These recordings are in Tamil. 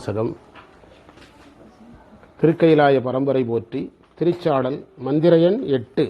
வாசகம் திருக்கைலாய பரம்பரை போற்றி திருச்சாடல் மந்திர எட்டு.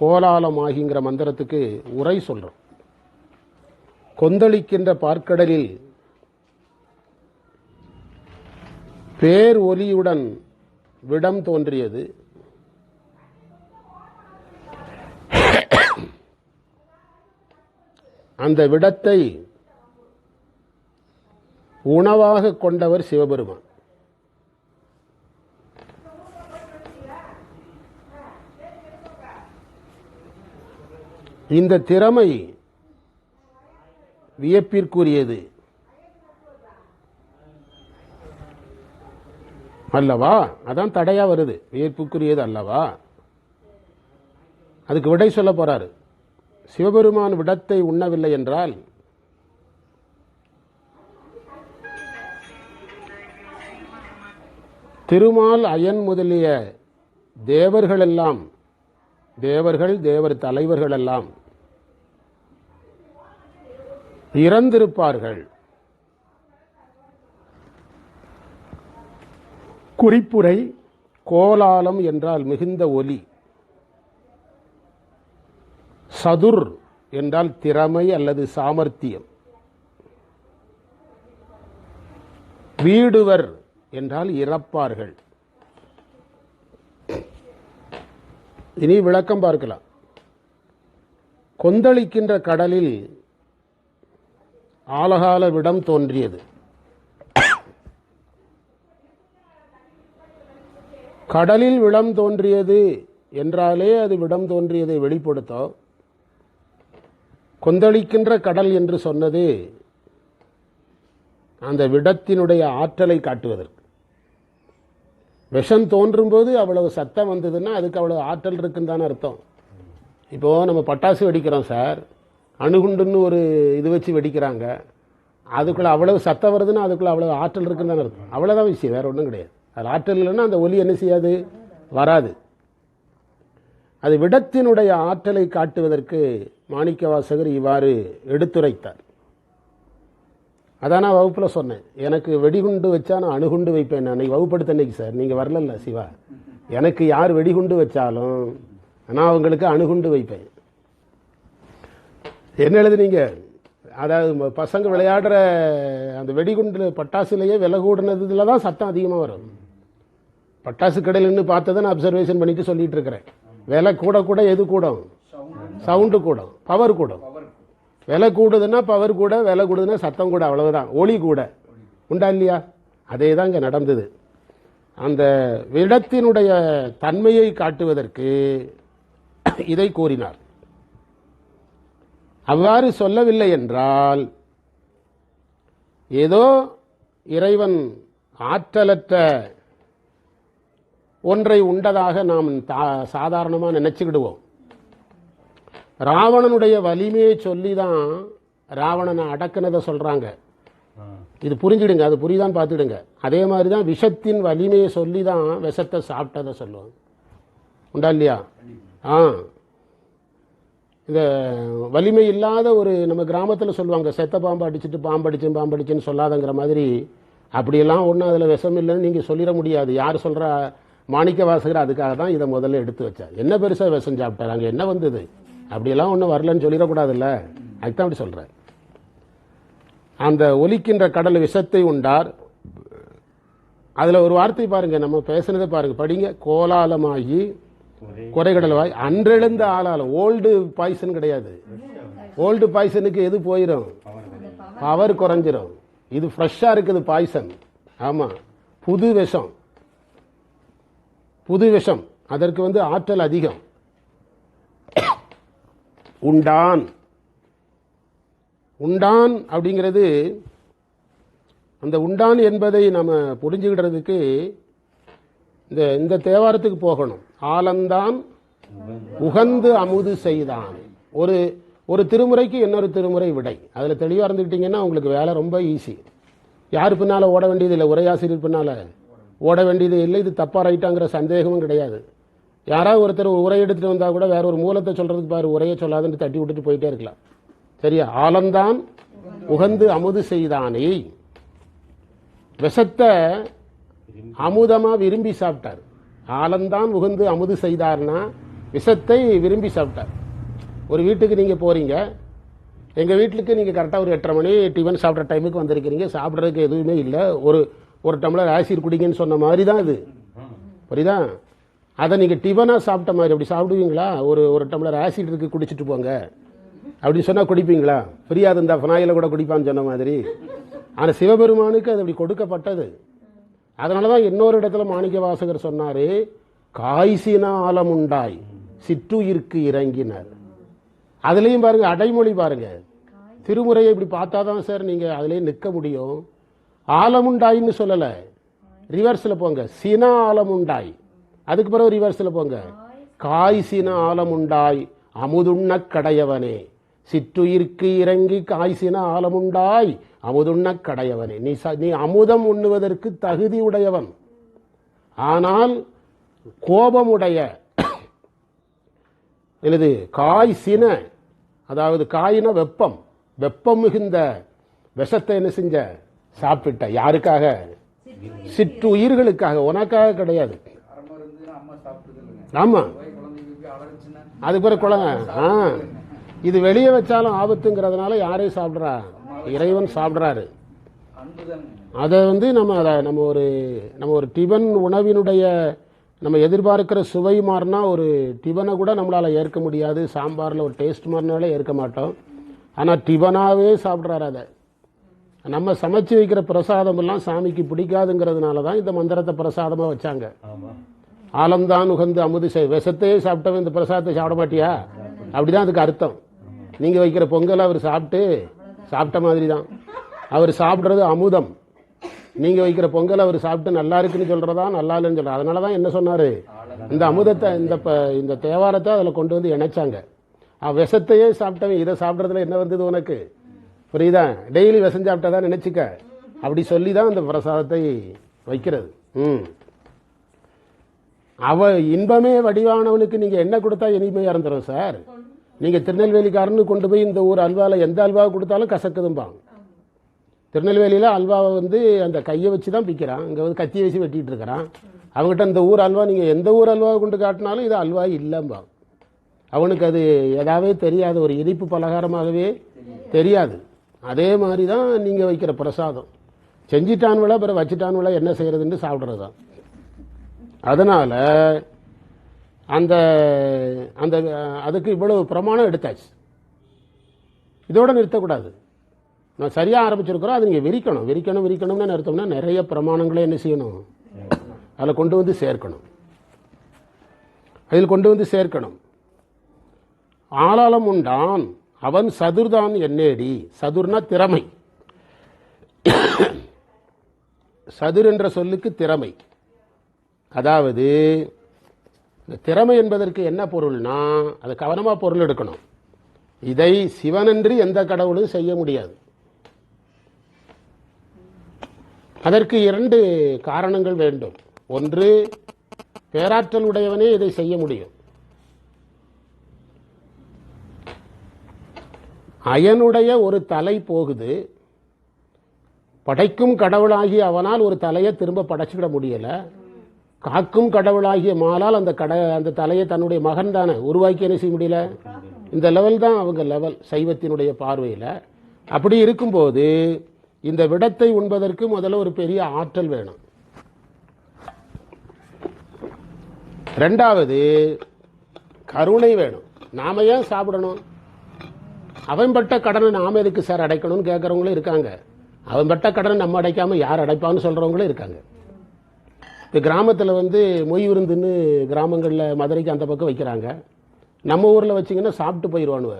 கோலாலமாகிங்கிற மந்திரத்துக்கு உரை சொல்றோம். கொந்தளிக்கின்ற பார்க்கடலில் பேர் ஒலியுடன் விடம் தோன்றியது. அந்த விடத்தை உணவாக கொண்டவர் சிவபெருமான். இந்த திறமை வியப்பிற்குரியது. அல்லவா? அதான் தடையா வருது. வியப்புக்குரியது அல்லவா? அதுக்கு விடை சொல்ல போறாரு. சிவபெருமான் விடத்தை உண்ணவில்லை என்றால் திருமால் அயன் முதலிய தேவர்களெல்லாம் தேவர்கள் தேவர் தலைவர்களெல்லாம் இறந்திருப்பார்கள். குறிப்புரை கோலாலம் என்றால் மிகுந்த ஒலி. சதுர் என்றால் திறமை அல்லது சாமர்த்தியம். வீடுவர் என்றால் இறப்பார்கள். இனி விளக்கம் பார்க்கலாம். கொந்தளிக்கின்ற கடலில் ஆலகால விடம் தோன்றியது. கடலில் விடம் தோன்றியது என்றாலே அது விடம் தோன்றியதை வெளிப்படுத்தும். கொந்தளிக்கின்ற கடல் என்று சொன்னது அந்த விடத்தினுடைய ஆற்றலை காட்டுவதற்கு. விஷம் தோன்றும் போது அவ்வளவு சத்தம் வந்ததுன்னா அதுக்கு அவ்வளவு ஆற்றல் இருக்குன்னு தானே அர்த்தம். இப்போது நம்ம பட்டாசு வெடிக்கிறோம் சார். அணுகுண்டுன்னு ஒரு இது வச்சு வெடிக்கிறாங்க. அதுக்குள்ளே அவ்வளவு சத்தம் வருதுன்னா அதுக்குள்ள அவ்வளவு ஆற்றல் இருக்குன்னு தானே அர்த்தம். அவ்வளோதான் விஷயம் வேறு ஒன்றும் கிடையாது. அது ஆற்றல் இல்லைன்னா அந்த ஒலி என்ன செய்யாது? வராது. அது விடத்தினுடைய ஆற்றலை காட்டுவதற்கு மாணிக்க வாசகர் இவ்வாறு எடுத்துரைத்தார். அதான் நான் வகுப்பில் சொன்னேன். எனக்கு வெடிகுண்டு வச்சா நான் அணுகுண்டு வைப்பேன் நான். வகுப்படுத்த அன்னைக்கு சார். நீங்கள் வரலல்ல சிவா. எனக்கு யார் வெடிகுண்டு வச்சாலும் நான் அவங்களுக்கு அணுகுண்டு வைப்பேன். என்ன எழுதுனீங்க? அதாவது பசங்க விளையாடுற அந்த வெடிகுண்டு பட்டாசுலேயே விலை கூடினதுல தான் சத்தம் அதிகமாக வரும். பட்டாசு கடையில் நின்று பார்த்ததை நான் அப்சர்வேஷன் பண்ணிட்டு சொல்லிட்டு இருக்கிறேன். விலை கூட கூட எது கூடும்? சவுண்டு கூடும். பவர் கூடும். விலை கூடுதுன்னா பவர் கூட விலை கூடுதுன்னா சத்தம் கூட அவ்வளவுதான். ஒளி கூட. உண்டா இல்லையா? அதே தான் இங்கே நடந்தது. அந்த விடத்தினுடைய தன்மையை காட்டுவதற்கு இதை கூறினார். அவ்வாறு சொல்லவில்லை என்றால் ஏதோ இறைவன் ஆற்றலற்ற ஒன்றை உண்டதாக நாம் சாதாரணமாக சாதாரணமா நினைச்சுக்கிடுவோம். ராவணனுடைய வலிமையை சொல்லி தான் ராவணனை அடக்குனதை சொல்றாங்க. இது புரிஞ்சிடுங்க அது புரியுதான்னு பார்த்துடுங்க. அதே மாதிரி தான் விஷத்தின் வலிமையை சொல்லி தான் விஷத்தை சாப்பிட்டதை சொல்லுவாங்க. உண்டா இல்லையா? ஆ. இந்த வலிமை இல்லாத ஒரு நம்ம கிராமத்தில் சொல்லுவாங்க செத்த பாம்பு அடிச்சிட்டு பாம்பு அடிச்சேன் பாம்பு அடிச்சேன்னு சொல்லாதங்கிற மாதிரி அப்படியெல்லாம் ஒன்றும் அதில் விஷம் இல்லைன்னு நீங்கள் சொல்லிட முடியாது. யார் சொல்கிறா மாணிக்க வாசகர் அதுக்காக தான் இதை முதல்ல எடுத்து வச்சார். என்ன பெருசாக விஷம் சாப்பிட்டார்? அங்கே என்ன வந்தது? அப்படியெல்லாம் ஒன்றும் வரலன்னு சொல்லிடக்கூடாதுல்ல? அதுதான் அப்படி சொல்கிறேன் அந்த ஒலிக்கின்ற கடல் விஷத்தை உண்டார். அதில் ஒரு வார்த்தை பாருங்க நம்ம பேசுனதை பாருங்க. படிங்க. கோலாலமாகி குறைகடல்வாய். அன்றெழுந்த ஆளாலம் ஓல்டு பாய்சன் கிடையாது. ஓல்டு பாய்சனுக்கு எது போயிடும் பவர் குறைஞ்சிரும். இது ஃப்ரெஷ்ஷாக இருக்குது பாய்சன் ஆமாம் புது விஷம். புது விஷம். அதற்கு வந்து ஆற்றல் அதிகம். உண்டான். உண்டான் அப்படிங்கிறது அந்த உண்டான் என்பதை நம்ம புரிஞ்சுக்கிடுறதுக்கு இந்த இந்த தேவாரத்துக்கு போகணும். ஆலந்தான் உகந்து அமுது செய்தான். ஒரு ஒரு திருமுறைக்கு இன்னொரு திருமுறை விடை. அதில் தெளிவாக இருந்துக்கிட்டீங்கன்னா உங்களுக்கு வேலை ரொம்ப ஈஸி யார் பின்னால் ஓட வேண்டியது இல்லை? உரையாசிரியர் பின்னால் ஓட வேண்டியது இல்லை. இது தப்பாக ரைட்டாங்கிற சந்தேகமும் கிடையாது. யாராவது ஒருத்தர் உரை எடுத்துட்டு வந்தால் கூட வேற ஒரு மூலத்தை சொல்றதுக்கு பாரு உரையை சொல்லாதுன்னு தட்டி விட்டுட்டு போயிட்டே இருக்கலாம். சரியா? ஆலந்தான் உகந்து அமுது செய்தானே. விஷத்தை அமுதமா விரும்பி சாப்பிட்டார். ஆலந்தான் உகந்து அமுது செய்தார்னா விஷத்தை விரும்பி சாப்பிட்டார். ஒரு வீட்டுக்கு நீங்க போறீங்க. எங்க வீட்டுக்கு நீங்க கரெக்டாக ஒரு எட்டரை மணி டிஃபன் சாப்பிட்ற டைமுக்கு வந்திருக்கிறீங்க. சாப்பிட்றதுக்கு எதுவுமே இல்லை. ஒரு ஒரு டம்ளர் ஆசிர் குடிங்கன்னு சொன்ன மாதிரி தான் இது புரியுதா? அதை நீங்கள் டிஃபனாக சாப்பிட்ட மாதிரி அப்படி சாப்பிடுவீங்களா? ஒரு ஒரு டம்ளர் ஆசிட் இருக்கு குடிச்சிட்டு போங்க. அப்படி சொன்னால் குடிப்பீங்களா? ஃப்ரீயாக இருந்தால் ஃபினாயில் கூட குடிப்பான்னு சொன்ன மாதிரி. ஆனால் சிவபெருமானுக்கு அது அப்படி கொடுக்கப்பட்டது. அதனால தான் இன்னொரு இடத்துல மாணிக்க வாசகர் சொன்னார் காய்சின ஆலமுண்டாய் சிற்றுயிர்க்கு இறங்கினார். அதுலேயும் பாருங்கள் அடைமொழி பாருங்கள் திருமுறையை இப்படி பார்த்தா தான் சார் நீங்கள் அதுலேயும் நிற்க முடியும். ஆலமுண்டாயின்னு சொல்லலை. ரிவர்ஸில் போங்க. சினா ஆலமுண்டாய். அதுக்கு பிறகு ரிவர்ஸ்ல போங்க. காய் சின ஆலமுண்டாய் அமுதுண்ண கடையவனே. சிற்றுயிர்க்கு இறங்கி காய்சின ஆலமுண்டாய் அமுதுண்ண கடையவனே. நீ ச- நீ அமுதம் உண்ணுவதற்கு தகுதி உடையவன் ஆனால் கோபமுடைய எனது காய் சின அதாவது காயின வெப்பம் வெப்பம் மிகுந்த விஷத்தை என்ன செஞ்ச? சாப்பிட்ட. யாருக்காக? சிற்று உயிர்களுக்காக உனக்காக கிடையாது. அரை இருந்துச்சுன்னா அம்மா சாப்பிடுது இல்லைங்க. ஆமா. போய் குழந்தைங்களுக்கு அலர்ச்சுன்னா அது பிறகு குழந்தை. ஆ. இது வெளியே வச்சாலும் ஆபத்துங்கிறதுனால யாரையும் சாப்பிட்றா? இறைவன் சாப்பிட்றாரு. அதை வந்து நம்ம அதை நம்ம ஒரு நம்ம ஒரு டிபன் உணவினுடைய நம்ம எதிர்பார்க்கிற சுவை மாறினா ஒரு டிபனை கூட நம்மளால் ஏற்க முடியாது. சாம்பாரில் ஒரு டேஸ்ட் மாறினாலே ஏற்க மாட்டோம். ஆனால் டிபனாகவே சாப்பிட்றாரு அதை. நம்ம சமைச்சு வைக்கிற பிரசாதம் எல்லாம் சாமிக்கு பிடிக்காதுங்கிறதுனால தான் இந்த மந்திரத்தை பிரசாதமாக வச்சாங்க. ஆலம்தான் உகந்து அமுது செய். விஷத்தையே சாப்பிட்டவன் இந்த பிரசாதத்தை சாப்பிட மாட்டியா? அப்படிதான் அதுக்கு அர்த்தம். நீங்க வைக்கிற பொங்கல் அவர் சாப்பிட்டு சாப்பிட்ட மாதிரி தான் அவர் சாப்பிட்றது அமுதம். நீங்க வைக்கிற பொங்கல் அவர் சாப்பிட்டு நல்லா இருக்குன்னு சொல்றதா? நல்லா இல்லைன்னு சொல்ற. அதனால தான் என்ன சொன்னாரு? இந்த அமுதத்தை இந்த ப- இந்த தேவாரத்தை அதில் கொண்டு வந்து இணைச்சாங்க. விஷத்தையே சாப்பிட்டவன் இதை சாப்பிட்றதுல என்ன வந்தது உனக்கு? புரியுதா? டெய்லி விஷம் சாப்பிட்டதா நினைச்சுக்க. அப்படி சொல்லி தான் இந்த பிரசாதத்தை வைக்கிறது. ம். அவ இன்பமே வடிவானவனுக்கு நீங்க என்ன கொடுத்தா இனிமையா இருந்துரும் சார்? நீங்க திருநெல்வேலிக்காரனு கொண்டு போய் இந்த ஊர் அல்வாவில் எந்த அல்வா கொடுத்தாலும் கசக்குதும்பாங்க. திருநெல்வேலியில் அல்வாவை வந்து அந்த கையை வச்சு தான் பிக்கிறான் இங்கே வந்து கத்தியை வச்சு வெட்டிகிட்டு இருக்கிறான். அவங்ககிட்ட இந்த ஊர் அல்வா நீங்கள் எந்த ஊர் அல்வாவை கொண்டு காட்டினாலும் இது அல்வா இல்லைம்பாங்க. அவனுக்கு அது எதாவே தெரியாது. ஒரு இனிப்பு பலகாரமாகவே தெரியாது. அதே மாதிரி தான் நீங்கள் வைக்கிற பிரசாதம். செஞ்சிட்டான்வளா பிறகு வச்சிட்டான்வளா என்ன செய்கிறதுன்னு சாப்பிட்றது தான் அதனால் அந்த அந்த அதுக்கு இவ்வளவு பிரமாணம் எடுத்தாச்சு. இதோடு நிறுத்தக்கூடாது. நான் சரியாக ஆரம்பிச்சிருக்கிறோம் அது நீங்கள் விரிக்கணும். விரிக்கணும் விரிக்கணும்னு நிறுத்தோம்னா நிறைய பிரமாணங்களை என்ன செய்யணும்? அதில் கொண்டு வந்து சேர்க்கணும். அதில் கொண்டு வந்து சேர்க்கணும். ஆளாளம் உண்டான் அவன் சதுர்தான் என்னேடி? சதுர்னா திறமை. சதுர் என்ற சொல்லுக்கு திறமை. அதாவது இந்த திறமை என்பதற்கு என்ன பொருள்னா அது கவனமாக பொருள் எடுக்கணும். இதை சிவனன்றி எந்த கடவுளும் செய்ய முடியாது. அதற்கு இரண்டு காரணங்கள் வேண்டும். ஒன்று பேராற்றல் உடையவனே இதை செய்ய முடியும். அயனுடைய ஒரு தலை போகுது. படைக்கும் கடவுளாகி அவனால் ஒரு தலையை திரும்ப படைச்சிட முடியலை. காக்கும் கடவுளாகிய மாலால் அந்த கட அந்த தலையை தன்னுடைய மகன் தானே. உருவாக்கி என்ன செய்ய முடியல? இந்த லெவல் தான் அவங்க லெவல் சைவத்தினுடைய பார்வையில். அப்படி இருக்கும்போது இந்த விடத்தை உண்பதற்கு முதல்ல ஒரு பெரிய ஆற்றல் வேணும். ரெண்டாவது கருணை வேணும். நாம ஏன் சாப்பிடணும்? அவன் பட்ட கடனை நாம எதுக்கு சார் அடைக்கணும்னு கேட்குறவங்களும் இருக்காங்க. அவன் பட்ட கடனை நம்ம அடைக்காமல் யார் அடைப்பான்னு சொல்றவங்களும் இருக்காங்க. இப்போ கிராமத்தில் வந்து மொய் விருந்துன்னு கிராமங்களில் மதுரைக்கு அந்த பக்கம் வைக்கிறாங்க. நம்ம ஊரில் வச்சிங்கன்னா சாப்பிட்டு போயிடுவானுவ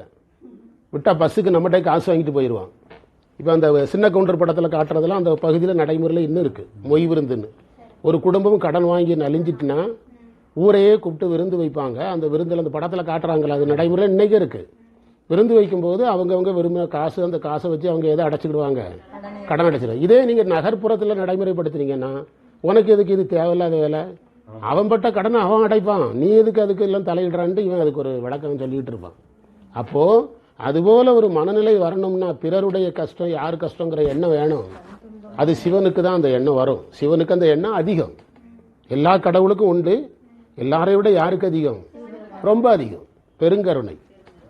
விட்டா பஸ்ஸுக்கு நம்மகிட்ட காசு வாங்கிட்டு போயிடுவான் இப்போ அந்த சின்ன கவுண்டர் படத்தில் காட்டுறதெல்லாம் அந்த பகுதியில் நடைமுறையில் இன்னும் இருக்குது மொய் விருந்துன்னு. ஒரு குடும்பம் கடன் வாங்கி நலிஞ்சிட்டுனா ஊரையே கூப்பிட்டு விருந்து வைப்பாங்க. அந்த விருந்தில் அந்த படத்தில் காட்டுறாங்களே அது நடைமுறை இன்னைக்கு இருக்குது விருந்து வைக்கும்போது அவங்கவங்க விரும்பின காசு அந்த காசை வச்சு அவங்க எதை அடைச்சிக்கிடுவாங்க? கடன். அடைச்சிடும் இதே நீங்கள் நகர்ப்புறத்தில் நடைமுறைப்படுத்துனீங்கன்னா உனக்கு எதுக்கு இது தேவையில்லாத வேலை? அவன் பட்ட கடனை அவன் அடைப்பான். நீ எதுக்கு அதுக்கு எல்லாம் தலையிடுறான்ட்டு இவன் அதுக்கு ஒரு விளக்கம் சொல்லிட்டு இருப்பான். அப்போ அதுபோல ஒரு மனநிலை வரணும்னா பிறருடைய கஷ்டம் யார் கஷ்டங்கிற எண்ணம் வேணும். அது சிவனுக்கு தான் அந்த எண்ணம் வரும். சிவனுக்கு அந்த எண்ணம் அதிகம். எல்லா கடவுளுக்கும் உண்டு. எல்லாரை விட யாருக்கு அதிகம்? ரொம்ப அதிகம். பெருங்கருணை.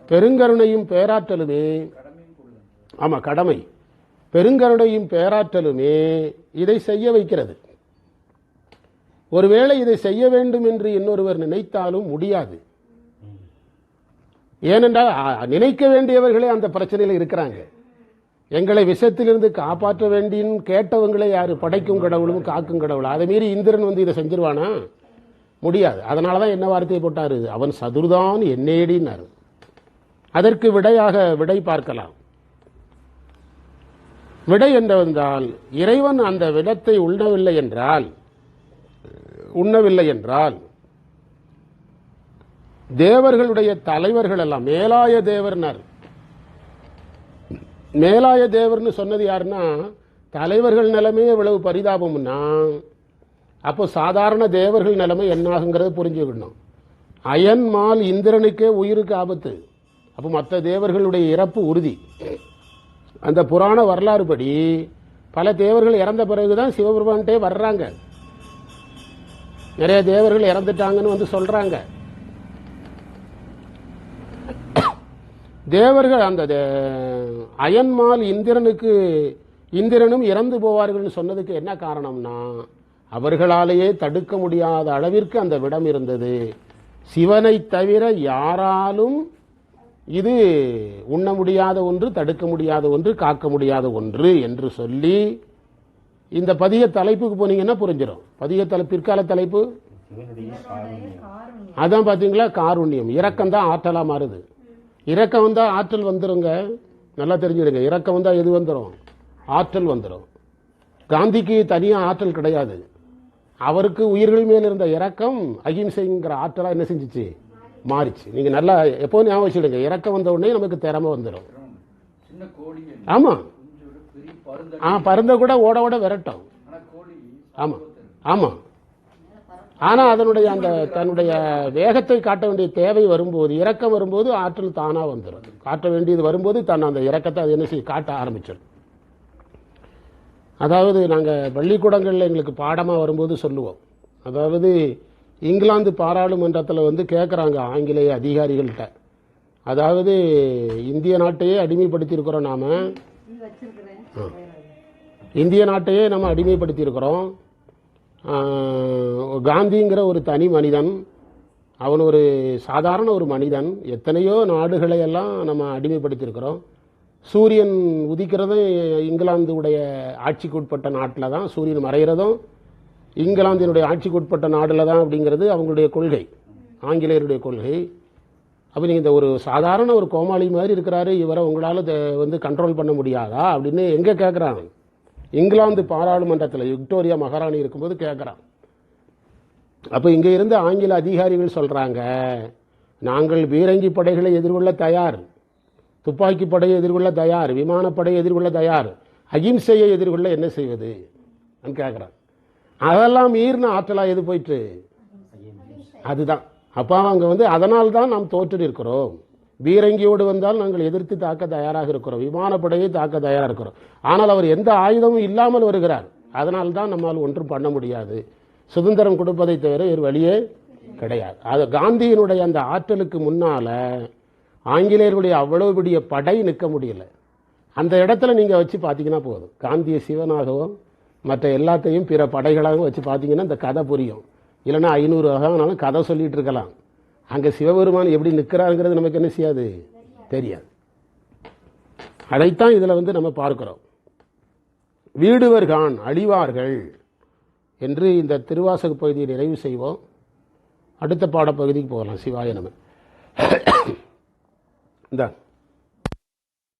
பெருங்கருணையும் பேராற்றலுமே ஆமா கடமை. பெருங்கருணையும் பேராற்றலுமே இதை செய்ய வைக்கிறது. ஒருவேளை இதை செய்ய வேண்டும் என்று இன்னொருவர் நினைத்தாலும் முடியாது. ஏனென்றால் நினைக்க வேண்டியவர்களே அந்த பிரச்சனையில் இருக்கிறாங்க. எங்களை விஷத்திலிருந்து காப்பாற்ற வேண்டின்னு கேட்டவங்களே யாரு? படைக்கும் கடவுளும் காக்கும் கடவுள்? அதை மீறி இந்திரன் வந்து இதை செஞ்சிருவானா? முடியாது. அதனால தான் என்ன வார்த்தையை போட்டாரு? அவன் சதுர்தான் என்னேடினாரு. அதற்கு விடையாக விடை பார்க்கலாம். விடை என்று இறைவன் அந்த விடத்தை உண்ணவில்லை என்றால் உண்ணவில்லை என்றால் தேவர்களுடைய தலைவர்கள் எல்லாம் மேலாய தேவர்னார். மேலாய தேவர்னு சொன்னது யாருன்னா தலைவர்கள் நிலைமை இவ்வளவு பரிதாபம்னா அப்போ சாதாரண தேவர்கள் நிலைமை என்னாகுங்கிறத புரிஞ்சுக்கணும் அயன் மால் இந்திரனுக்கே உயிருக்கு ஆபத்து. அப்போ மற்ற தேவர்களுடைய இறப்பு உறுதி. அந்த புராண வரலாறு படி பல தேவர்கள் இறந்த பிறகுதான் சிவபெருமான்கிட்டே வர்றாங்க. நிறைய தேவர்கள் இறந்துட்டாங்கன்னு வந்து சொல்றாங்க. தேவர்கள் அந்த அயன்மால் இந்திரனுக்கு இந்திரனும் இறந்து போவார்கள்னு சொன்னதுக்கு என்ன காரணம்னா அவர்களாலேயே தடுக்க முடியாத அளவிற்கு அந்த விடம் இருந்தது. சிவனை தவிர யாராலும் இது உண்ண முடியாத ஒன்று தடுக்க முடியாத ஒன்று காக்க முடியாத ஒன்று என்று சொல்லி இந்த பதிய தலைப்புக்கு போனீங்கன்னா புரிஞ்சிடும் பதிய தலை பிற்கால தலைப்பு. அதான் பாத்தீங்களா? காருண்யம். இரக்கம் தான் ஆற்றலா மாறுது. இரக்கம் வந்தா ஆற்றல் வந்துருங்க. நல்லா தெரிஞ்சிடுங்க. இரக்கம் வந்தா எது வந்துடும் ஆற்றல் வந்துடும் காந்திக்கு தனியா ஆற்றல் கிடையாது. அவருக்கு உயிர்கள் மேல் இருந்த இரக்கம் அகிம்சைங்கிற ஆற்றலா என்ன செஞ்சுச்சு? மாறிச்சு. நீங்க நல்லா எப்போதும் ஞாபகம் வச்சுடுங்க இரக்கம் வந்த உடனே நமக்கு திறமை வந்துடும் சின்ன ஆ பருந்த கூட ஓட ஓட விரட்டும் ஆமா ஆமா. ஆனா அதனுடைய அந்த தன்னுடைய வேகத்தை காட்ட வேண்டிய தேவை வரும்போது இறக்கம் வரும்போது ஆற்றல் தானா வந்துடும் காட்ட வேண்டியது வரும்போது தன் அந்த இறக்கத்தை அது என்ன செய்ய காட்ட ஆரம்பிச்சிடும் அதாவது நாங்க பள்ளிக்கூடங்கள்ல எங்களுக்கு பாடமா வரும்போது சொல்லுவோம். அதாவது இங்கிலாந்து பாராளுமன்றத்தில் வந்து கேட்குறாங்க ஆங்கிலேய அதிகாரிகள்கிட்ட அதாவது இந்திய நாட்டையே அடிமைப்படுத்தி இருக்கிறோம் நாம. இந்திய நாட்டையே நம்ம அடிமைப்படுத்தி இருக்கிறோம் காந்திங்கிற ஒரு தனி மனிதன் அவன் ஒரு சாதாரண ஒரு மனிதன் எத்தனையோ நாடுகளை எல்லாம் நம்ம அடிமைப்படுத்தியிருக்கிறோம். சூரியன் உதிக்கிறதும் இங்கிலாந்துடைய ஆட்சிக்கு உட்பட்ட நாட்டில் தான் சூரியன் மறைகிறதும் இங்கிலாந்தினுடைய ஆட்சிக்கு உட்பட்ட தான் அப்படிங்கிறது அவங்களுடைய கொள்கை ஆங்கிலேயருடைய கொள்கை. அப்போ நீங்கள் இந்த ஒரு சாதாரண ஒரு கோமாளி மாதிரி இருக்கிறாரு இவரை உங்களால் வந்து கண்ட்ரோல் பண்ண முடியாதா அப்படின்னு எங்கே கேட்குறாங்க இங்கிலாந்து பாராளுமன்றத்தில் விக்டோரியா மகாராணி இருக்கும்போது கேட்குறான் அப்போ இங்கே இருந்து ஆங்கில அதிகாரிகள் சொல்கிறாங்க நாங்கள் பீரங்கி படைகளை எதிர்கொள்ள தயார் துப்பாக்கி படையை எதிர்கொள்ள தயார் விமானப்படையை எதிர்கொள்ள தயார் அகிம்சையை எதிர்கொள்ள என்ன செய்வது? கேட்குறான் அதெல்லாம் மீறின ஆற்றலாக எது போயிட்டு? அதுதான். அப்போ அவங்க வந்து அதனால் தான் நாம் தோற்று இருக்கிறோம் பீரங்கியோடு வந்தால் நாங்கள் எதிர்த்து தாக்க தயாராக இருக்கிறோம். விமானப்படையை தாக்க தயாராக இருக்கிறோம். ஆனால் அவர் எந்த ஆயுதமும் இல்லாமல் வருகிறார். அதனால் தான் நம்மால் ஒன்றும் பண்ண முடியாது. சுதந்திரம் கொடுப்பதை தவிர வேறு வழியே கிடையாது. அது காந்தியினுடைய அந்த ஆற்றலுக்கு முன்னால ஆங்கிலேயர்களுடைய அவ்வளவு பெரிய படை நிற்க முடியல. அந்த இடத்துல நீங்கள் வச்சு பார்த்தீங்கன்னா போதும். காந்திய சிவனாகவும் மற்ற எல்லாத்தையும் பிற படைகளாகவும் வச்சு பார்த்தீங்கன்னா இந்த கதை புரியும். இல்லைன்னா ஐநூறு ஆனாலும் கதை சொல்லிட்டு இருக்கலாம். அங்கே சிவபெருமான் எப்படி நிற்கிறாருங்கிறது நமக்கு என்ன செய்யாது? தெரியாது. அதைத்தான் இதில் வந்து நம்ம பார்க்கிறோம். வீடுவர்கான் அழிவார்கள் என்று இந்த திருவாசக பகுதியை நிறைவு செய்வோம். அடுத்த பாடப்பகுதிக்கு போகலாம். சிவாய நம்ம இந்த.